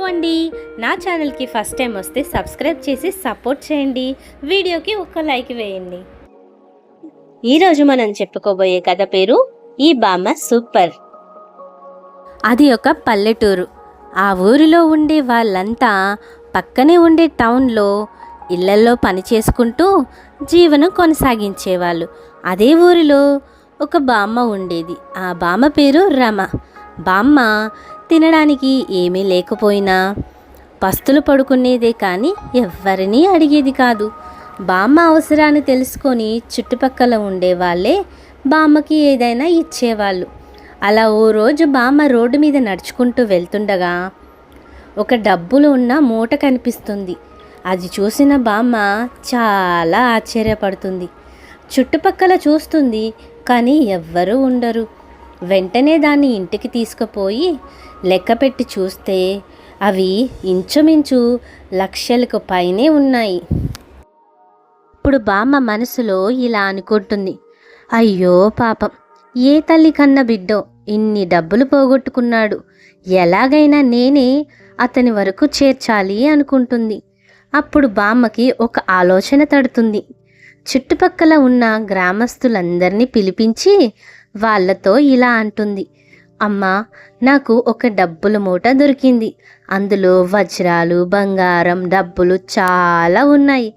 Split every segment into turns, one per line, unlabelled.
Hello అండి. నా ఛానల్కి ఫస్ట్ టైం వస్తే సబ్స్క్రైబ్ చేసి సపోర్ట్ చేయండి. వీడియోకి ఒక లైక్ వేయండి. ఈరోజు మనం చెప్పుకోబోయే కథ పేరు ఈ బామ్మ సూపర్. అది ఒక పల్లెటూరు. ఆ ఊరిలో ఉండే వాళ్ళంతా పక్కనే ఉండే టౌన్లో ఇళ్ళల్లో పని చేసుకుంటూ జీవనం కొనసాగించేవాళ్ళు. అదే ఊరిలో ఒక బామ్మ ఉండేది. ఆ బామ్మ పేరు రమ. బామ్మ తినడానికి ఏమీ లేకపోయినా పస్తులు పడుకునేదే కానీ ఎవ్వరినీ అడిగేది కాదు. బామ్మ అవసరాన్ని తెలుసుకొని చుట్టుపక్కల ఉండే వాళ్ళే బామ్మకి ఏదైనా ఇచ్చేవాళ్ళు. అలా ఓ రోజు బామ్మ రోడ్డు మీద నడుచుకుంటూ వెళ్తుండగా ఒక డబ్బులు ఉన్న మూట కనిపిస్తుంది. అది చూసిన బామ్మ చాలా ఆశ్చర్యపడుతుంది. చుట్టుపక్కల చూస్తుంది కానీ ఎవ్వరూ ఉండరు. వెంటనే దాన్ని ఇంటికి తీసుకుపోయి లెక్కపెట్టి చూస్తే అవి ఇంచుమించు లక్షలకు పైనే ఉన్నాయి. ఇప్పుడు బామ్మ మనసులో ఇలా అనుకుంటుంది. అయ్యో పాపం ఏ తల్లి కన్న బిడ్డో ఇన్ని డబ్బులు పోగొట్టుకున్నాడు. ఎలాగైనా నేనే అతని వరకు చేర్చాలి అనుకుంటుంది. అప్పుడు బామ్మకి ఒక ఆలోచన తడుతుంది. చుట్టుపక్కల ఉన్న గ్రామస్తులందరినీ పిలిపించి వాళ్ళతో ఇలా అంటుంది. అమ్మా నాకు ఒక డబ్బుల మూట దొరికింది. అందులో వజ్రాలు బంగారం డబ్బులు చాలా ఉన్నాయి.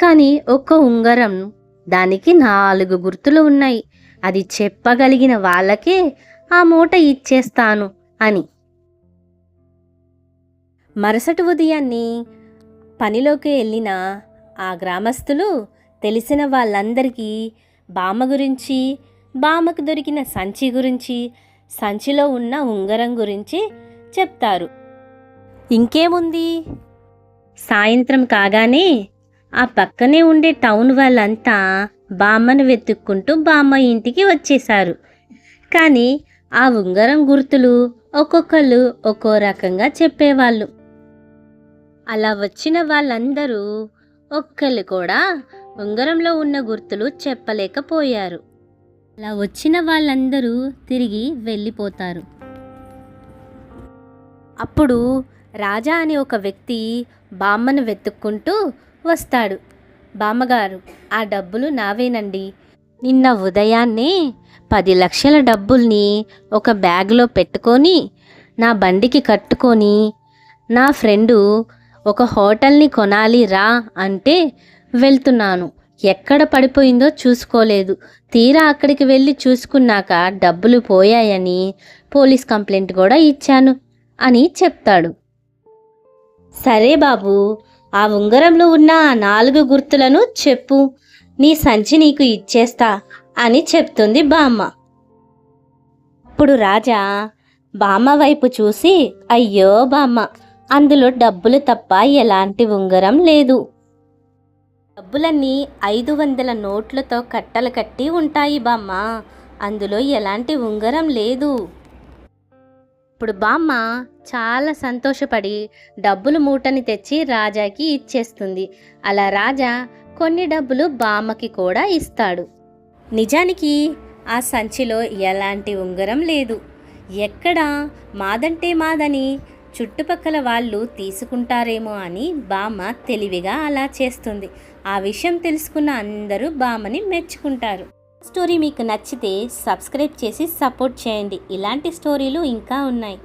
కానీ ఒక ఉంగరం దానికి నాలుగు గుర్తులు ఉన్నాయి. అది చెప్పగలిగిన వాళ్ళకే ఆ మూట ఇచ్చేస్తాను అని. మరుసటి ఉదయాన్ని పనిలోకి వెళ్ళిన ఆ గ్రామస్తులు తెలిసిన వాళ్ళందరికీ బామ్మ గురించి బామకు దొరికిన సంచి గురించి సంచిలో ఉన్న ఉంగరం గురించి చెప్తారు. ఇంకేముంది? సాయంత్రం కాగానే ఆ పక్కనే ఉండే టౌన్ వాళ్ళంతా బామ్మను వెతుక్కుంటూ బామ్మ ఇంటికి వచ్చేశారు. కానీ ఆ ఉంగరం గుర్తులు ఒక్కొక్కళ్ళు ఒక్కో రకంగా చెప్పేవాళ్ళు. అలా వచ్చిన వాళ్ళందరూ ఒక్కళ్ళు కూడా ఉంగరంలో ఉన్న గుర్తులు చెప్పలేకపోయారు. అలా వచ్చిన వాళ్ళందరూ తిరిగి వెళ్ళిపోతారు. అప్పుడు రాజా అనే ఒక వ్యక్తి బామ్మను వెతుక్కుంటూ వస్తాడు. బామ్మగారు ఆ డబ్బులు నావేనండి. నిన్న ఉదయాన్నే పది లక్షల డబ్బుల్ని ఒక బ్యాగ్లో పెట్టుకొని నా బండికి కట్టుకొని నా ఫ్రెండు ఒక హోటల్ని కొనాలి రా అంటే వెళ్తున్నాను. ఎక్కడ పడిపోయిందో చూసుకోలేదు. తీరా అక్కడికి వెళ్ళి చూసుకున్నాక డబ్బులు పోయాయని పోలీస్ కంప్లైంట్ కూడా ఇచ్చాను అని చెప్తాడు. సరే బాబు ఆ ఉంగరంలో ఉన్న ఆ నాలుగు గుర్తులను చెప్పు. నీ సంచి నీకు ఇచ్చేస్తా అని చెప్తుంది బామ్మ. అప్పుడు రాజా బామ్మ వైపు చూసి అయ్యో బామ్మ అందులో డబ్బులు తప్ప ఎలాంటి ఉంగరం లేదు. డబ్బులన్నీ ఐదు వందల నోట్లతో కట్టలు కట్టి ఉంటాయి బామ్మ. అందులో ఎలాంటి ఉంగరం లేదు. ఇప్పుడు బామ్మ చాలా సంతోషపడి డబ్బులు మూటని తెచ్చి రాజాకి ఇచ్చేస్తుంది. అలా రాజా కొన్ని డబ్బులు బామ్మకి కూడా ఇస్తాడు. నిజానికి ఆ సంచిలో ఎలాంటి ఉంగరం లేదు. ఎక్కడ మాదంటే మాదని చుట్టుపక్కల వాళ్ళు తీసుకుంటారేమో అని బామ్మ తెలివిగా అలా చేస్తుంది. ఆ విషయం తెలుసుకున్న అందరూ బామ్మని మెచ్చుకుంటారు. స్టోరీ మీకు నచ్చితే సబ్స్క్రైబ్ చేసి సపోర్ట్ చేయండి. ఇలాంటి స్టోరీలు ఇంకా ఉన్నాయి.